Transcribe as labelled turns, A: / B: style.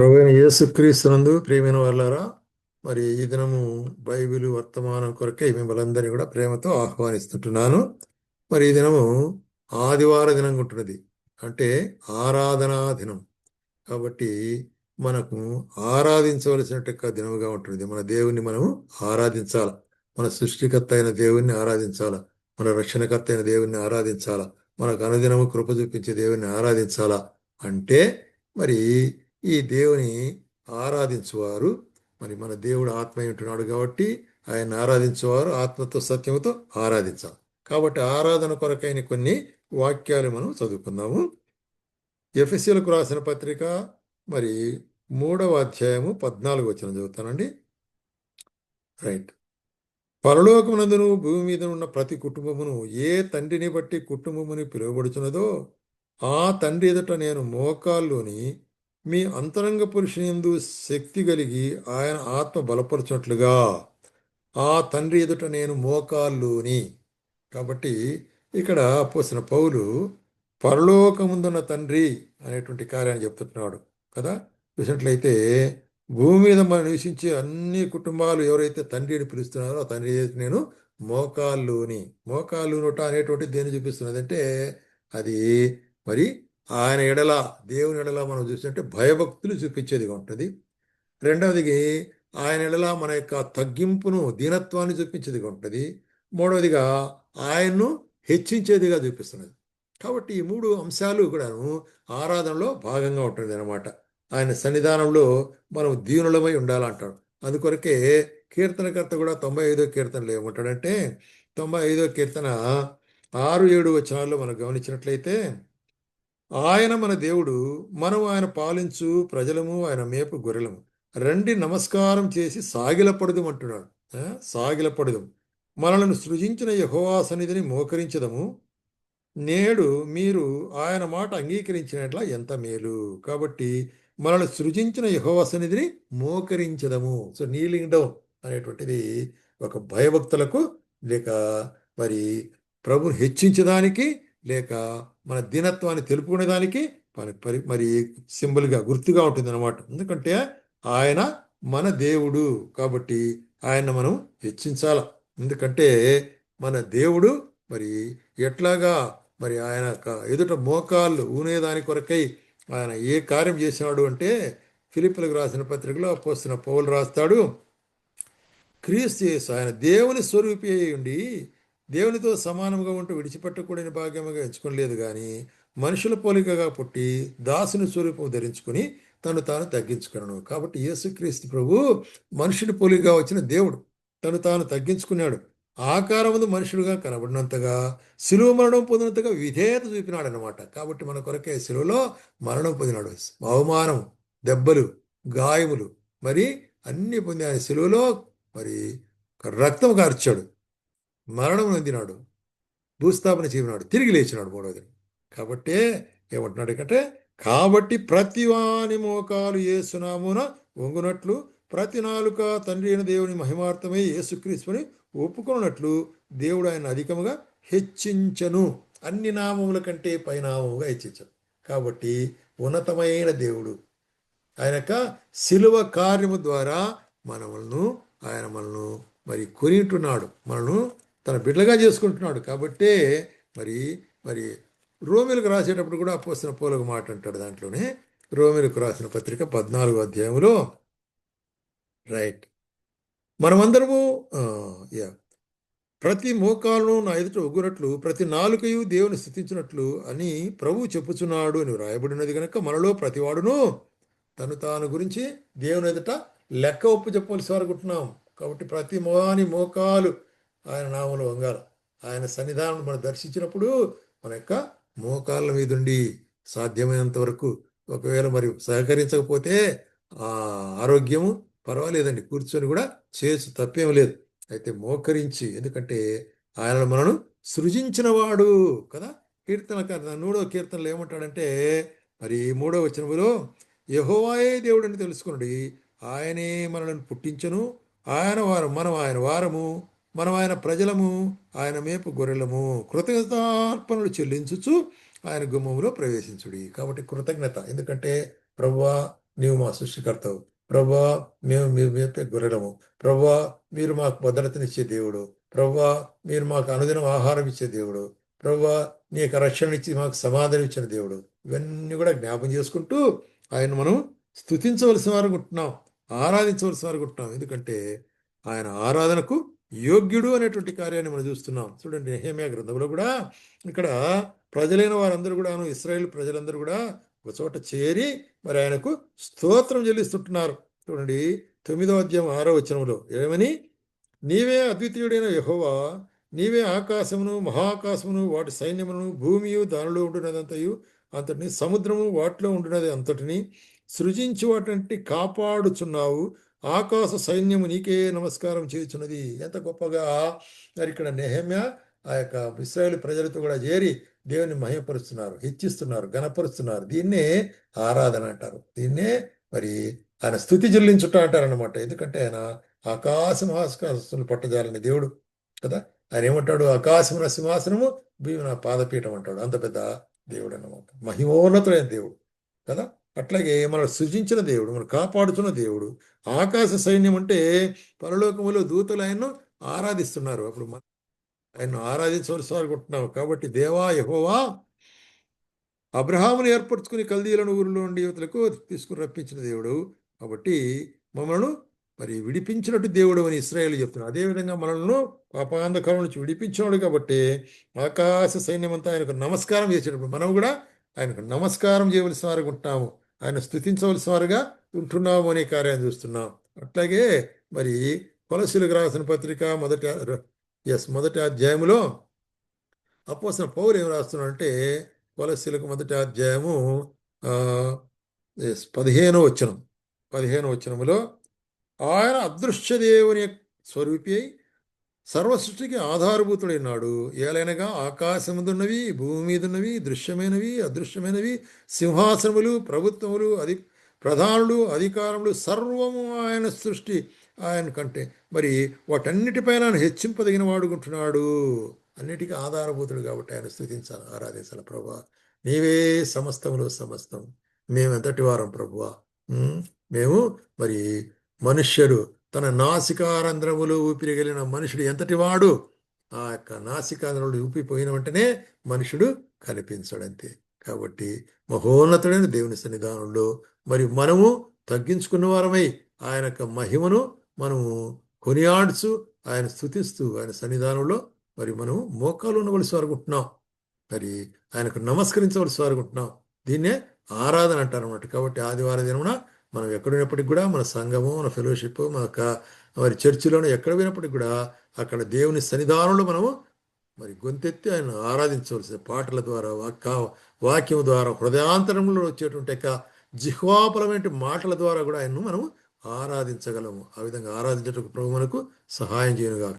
A: ప్రభు అయిన యేసుక్రీస్తునందు ప్రియమైన వాళ్ళారా మరి ఈ దినము బైబిల్ వర్తమానం కొరకే మిమ్మల్ని అందరినీ కూడా ప్రేమతో ఆహ్వానిస్తుంటున్నాను. మరి ఈ దినము ఆదివార దినం ఉంటున్నది. అంటే ఆరాధనా దినం. కాబట్టి మనకు ఆరాధించవలసిన దినముగా ఉంటుంది మన దేవుణ్ణి మనము ఆరాధించాల. మన సృష్టికర్త అయిన దేవుణ్ణి ఆరాధించాల. మన రక్షణకర్త అయిన దేవుణ్ణి ఆరాధించాలా. మనకు అనుదినము కృప చూపించే దేవుణ్ణి ఆరాధించాలా. అంటే మరి ఈ దేవుని ఆరాధించువారు. మరి మన దేవుడు ఆత్మ ఉంటున్నాడు కాబట్టి ఆయన ఆరాధించేవారు ఆత్మతో సత్యముతో ఆరాధించాలి. కాబట్టి ఆరాధన కొరకైన కొన్ని వాక్యాలు మనం చదువుకుందాము. ఎఫ్ఎస్సీలకు రాసిన పత్రిక మరి మూడవ అధ్యాయము పద్నాలుగు వచ్చిన చదువుతానండి. రైట్. పరలోకమునందును భూమి మీద ఉన్న ప్రతి కుటుంబమును ఏ తండ్రిని బట్టి కుటుంబముని పిలువబడుచున్నదో ఆ తండ్రి ఎదుట నేను మోకాల్లోని మీ అంతరంగ పురుషునిందు శక్తి కలిగి ఆయన ఆత్మ బలపరచున్నట్లుగా ఆ తండ్రి ఎదుట నేను మోకాల్లోని కాబట్టి ఇక్కడ పోసిన పౌలు పరలోకముందున్న తండ్రి అనేటువంటి కార్యాన్ని చెప్తున్నాడు కదా. చూసినట్లయితే భూమి మీద మనం నివసించే అన్ని కుటుంబాలు ఎవరైతే తండ్రిని పిలుస్తున్నారో ఆ తండ్రి నేను మోకాల్లోని మోకాల్లోనుట అనేటువంటి దేని చూపిస్తున్నది అంటే అది మరి ఆయన ఎడల దేవుని ఎడల మనం చూసినట్టే భయభక్తులు చూపించేదిగా ఉంటుంది. రెండవదికి ఆయన ఎడల మన యొక్క తగ్గింపును దీనత్వాన్ని చూపించేదిగా ఉంటుంది. మూడవదిగా ఆయన్ను హెచ్చించేదిగా చూపిస్తున్నది. కాబట్టి ఈ మూడు అంశాలు కూడాను ఆరాధనలో భాగంగా ఉంటుంది అనమాట ఆయన సన్నిధానంలో మనం దీనులమై ఉండాలంటాడు. అందుకొరకే కీర్తనకర్త కూడా తొంభై ఐదో కీర్తనలో ఏమంటాడంటే తొంభై ఐదో కీర్తన ఆరు ఏడు వచనాల్లో మనం గమనించినట్లయితే ఆయన మన దేవుడు మనం ఆయన పాలించు ప్రజలము ఆయన మేపు గొర్రెలము. రండి నమస్కారం చేసి సాగిలపడదు అంటున్నాడు. సాగిలపడదు. మనలను సృజించిన యహోవా సన్నిధిని మోకరించదము. నేడు మీరు ఆయన మాట అంగీకరించినట్ల ఎంత మేలు. కాబట్టి మనల్ని సృజించిన యహోవా సన్నిధిని మోకరించదము. సో నీలింగ్ డౌన్ అనేటువంటిది ఒక భయభక్తులకు లేక మరి ప్రభుని హెచ్చించడానికి లేక మన దీనత్వాన్ని తెలుపుకునేదానికి మరి మరి సింబల్గా గుర్తుగా ఉంటుంది అనమాట ఎందుకంటే ఆయన మన దేవుడు కాబట్టి ఆయన మనం హెచ్చించాల. ఎందుకంటే మన దేవుడు మరి ఎట్లాగా మరి ఆయన ఎదుట మోకాళ్ళు ఊనేదాని కొరకై ఆయన ఏ కార్యం చేసినాడు అంటే ఫిలిపులకు రాసిన పత్రికలో పోస్తున్న పౌలు రాస్తాడు క్రీస్తు ఆయన దేవుని స్వరూపి ఉండి దేవునితో సమానంగా ఉంటూ విడిచిపెట్టకూడని భాగ్యముగా ఎంచుకోలేదు కానీ మనుషుల పోలికగా పుట్టి దాసుని స్వరూపం ధరించుకుని తను తాను తగ్గించుకున్నాను కాబట్టి యేసుక్రీస్తు ప్రభు మనుషుని పోలికగా వచ్చిన దేవుడు తను తాను తగ్గించుకున్నాడు. ఆకారముందు మనుషుడుగా కనబడినంతగా శిలువ మరణం పొందినంతగా విధేయత చూపినాడు అనమాట కాబట్టి మన కొరకే శిలువలో మరణం పొందినాడు. అవమానం దెబ్బలు గాయములు మరి అన్ని పొందిన ఆయన శిలువలో మరి రక్తం కార్చాడు. మరణం నొందినాడు. భూస్థాపన చేయనాడు తిరిగి లేచినాడు మూడవది కాబట్టే ఏమంటున్నాడు అంటే కాబట్టి ప్రతి వాని మోకాలు ఏసునామున వంగునట్లు ప్రతి నాలుక తండ్రి అయిన దేవుని మహిమార్థమై ఏసుక్రీస్తుని ఒప్పుకున్నట్లు దేవుడు ఆయన అధికముగా హెచ్చించను. అన్ని నామముల కంటే పైనామముగా హెచ్చించను. కాబట్టి ఉన్నతమైన దేవుడు. ఆయన యొక్క శిలువ కార్యము ద్వారా మనములను ఆయన మనను మరి కొనింటున్నాడు మనను తన బిడ్డగా చేసుకుంటున్నాడు. కాబట్టే మరి మరి రోమిలకు రాసేటప్పుడు కూడా పోసిన పోలకు మాట అంటాడు దాంట్లోనే. రోమిలకు రాసిన పత్రిక పద్నాలుగో అధ్యాయంలో. రైట్. మనమందరము యా ప్రతి మోకాలను నా ఎదుట ఒగ్గునట్లు ప్రతి నాలుకయు దేవుని స్థుతించినట్లు అని ప్రభు చెప్పుచున్నాడు అని వ్రాయబడినది కనుక మనలో ప్రతివాడును తను తాను గురించి దేవుని ఎదుట లెక్క ఒప్పు చెప్పవలసి వారుకుంటున్నాం కాబట్టి ప్రతి మోహాని మోకాలు ఆయన నామలు వంగాల ఆయన సన్నిధానం మనం దర్శించినప్పుడు మన యొక్క మోకాళ్ళ మీదుండి సాధ్యమైనంత వరకు ఒకవేళ మరి సహకరించకపోతే ఆ ఆరోగ్యము పర్వాలేదండి. కూర్చొని కూడా చేసు తప్పేం లేదు. అయితే మోకరించి ఎందుకంటే ఆయన మనను సృజించినవాడు కదా. కీర్తన మూడో కీర్తనలు ఏమంటాడంటే మరి మూడో వచనములో యహోవాయే దేవుడని తెలుసుకున్నాడు ఆయనే మనల్ని పుట్టించను. ఆయన వారం మనం ఆయన వారము. మనం ఆయన ప్రజలము ఆయన మేపు గొర్రెలము కృతజ్ఞతార్పణలు చెల్లించుచు ఆయన గుమ్మంలో ప్రవేశించుడి. కాబట్టి కృతజ్ఞత. ఎందుకంటే ప్రభా నీవు మా సృష్టికర్తవు. ప్రభా మేము మీరు మేపే గొర్రెలము. ప్రభా మీరు మాకు భద్రతనిచ్చే దేవుడు. ప్రభా మీరు మాకు అనుదినం ఆహారం ఇచ్చే దేవుడు. ప్రభా నీ యొక్క రక్షణ ఇచ్చి మాకు సమాధానం ఇచ్చిన దేవుడు. ఇవన్నీ కూడా జ్ఞాపం చేసుకుంటూ ఆయన మనం స్తుతించవలసిన వారు ఉంటున్నాం. ఆరాధించవలసిన వారు ఉంటున్నాం. ఎందుకంటే ఆయన ఆరాధనకు యోగ్యుడు అనేటువంటి కార్యాన్ని మనం చూస్తున్నాం. చూడండి నెహేమియా గ్రంథంలో కూడా ఇక్కడ ప్రజలైన వారందరూ కూడాను ఇస్రాయేల్ ప్రజలందరూ కూడా ఒక చోట చేరి మరి ఆయనకు స్తోత్రం చెల్లిస్తుంటున్నారు. చూడండి తొమ్మిదో అధ్యాయం ఆరో వచనంలో ఏమని? నీవే అద్వితీయుడైన యహోవా నీవే ఆకాశమును మహాకాశమును వాటి సైన్యమును భూమియు దానిలో ఉంటున్నదంతయు అంతటిని సముద్రము వాటిలో ఉంటున్నది అంతటిని సృజించి వాటిని కాపాడుచున్నావు. ఆకాశ సైన్యము నీకే నమస్కారం చేయుచున్నది. ఎంత గొప్పగా! మరి ఇక్కడ నెహమ్య ఆ యొక్క ఇస్రాయేల్ ప్రజలతో కూడా చేరి దేవుని మహిమపరుస్తున్నారు హెచ్చిస్తున్నారు గణపరుస్తున్నారు దీన్నే ఆరాధన అంటారు. దీన్నే మరి ఆయన స్థుతి చెల్లించుట అంటారనమాట ఎందుకంటే ఆయన ఆకాశం ఆకాశం పట్టజాలని దేవుడు కదా? ఆయన ఏమంటాడు? ఆకాశమున సింహాసనము భూమి నా పాదపీఠం అంటాడు. అంత పెద్ద దేవుడు అనమాట మహిమోన్నతుడైన దేవుడు కదా? అట్లాగే మనం సృజించిన దేవుడు మనం కాపాడుతున్న దేవుడు. ఆకాశ సైన్యం అంటే పరలోకములో దూతలు ఆయన్ను ఆరాధిస్తున్నారు. అప్పుడు మనం ఆయన్ను ఆరాధించవలసి అనుకుంటున్నాం కాబట్టి దేవా యహోవా అబ్రహామును ఏర్పరచుకుని కల్దీలను ఊరిలో ఉండి యువతలకు తీసుకుని రప్పించిన దేవుడు. కాబట్టి మమ్మల్ని మరి విడిపించినట్టు దేవుడు అని ఇస్రాయేల్ చెప్తున్నాడు అదేవిధంగా మనల్ని పాపాంధకారం నుంచి విడిపించినాడు కాబట్టి ఆకాశ సైన్యం అంతా ఆయనకు నమస్కారం చేసేటప్పుడు మనం కూడా ఆయనకు నమస్కారం చేయవలసిన వారుగా ఉంటున్నాము. ఆయన స్థుతించవలసిన వారుగా ఉంటున్నాము అనే కార్యాన్ని చూస్తున్నాం. అట్లాగే మరి కొలసీలకు రాసిన పత్రిక మొదటి ఎస్ మొదటి అధ్యాయములో అపోసిన పౌరు ఏం రాస్తున్నాడంటే కొలసీలకు మొదటి అధ్యాయము ఎస్ పదిహేనో వచనం. పదిహేనో వచనములో ఆయన అదృశ్య దేవుని స్వరూపి అయి సర్వ సృష్టికి ఆధారభూతుడైనాడు. ఏలైనగా ఆకాశముదున్నవి భూమి మీదున్నవి దృశ్యమైనవి అదృశ్యమైనవి సింహాసనములు ప్రభుత్వములు అధి ప్రధానులు అధికారములు సర్వము ఆయన సృష్టి ఆయన కంటే. మరి వాటన్నిటిపైన ఆయన హెచ్చింపదగిన వాడుకుంటున్నాడు అన్నిటికీ ఆధారభూతుడు కాబట్టి ఆయన స్థుతించాలి ఆరాధించాలి. ప్రభా నీవే సమస్తములో సమస్తం. మేము ఎంతటి వారం ప్రభువా మేము మరి మనుష్యుడు తన నాసికారంధ్రములు ఊపిరిగలిగిన మనుషుడు ఎంతటి వాడు? ఆ యొక్క నాసికారంధ్రములు ఊపిపోయిన వెంటనే మనుషుడు కనిపించడంతే. కాబట్టి మహోన్నతుడైన దేవుని సన్నిధానంలో మరి మనము తగ్గించుకున్న వారమై ఆయన యొక్క మహిమను మనము కొనియాడుచు ఆయన స్థుతిస్తూ ఆయన సన్నిధానంలో మరి మనం మోకాలు ఉండవలసి అనుకుంటున్నాం మరి ఆయనకు నమస్కరించవలసి అనుకుంటున్నాం దీన్నే ఆరాధన అంటారు అన్నమాట. కాబట్టి ఆదివారం దినమున మనం ఎక్కడున్నప్పటికి కూడా మన సంఘము మన ఫెలోషిప్ మన మరి చర్చిలోనే ఎక్కడ పోయినప్పటికి కూడా అక్కడ దేవుని సన్నిధానంలో మనము మరి గొంతెత్తి ఆయన ఆరాధించవలసిన పాటల ద్వారా వాక్ వాక్యం ద్వారా హృదయాంతరంలో వచ్చేటువంటి యొక్క జిహ్వాపరమైన మాటల ద్వారా కూడా ఆయన్ను మనం ఆరాధించగలము. ఆ విధంగా ఆరాధించటకు ప్రభు మనకు సహాయం చేయనుగా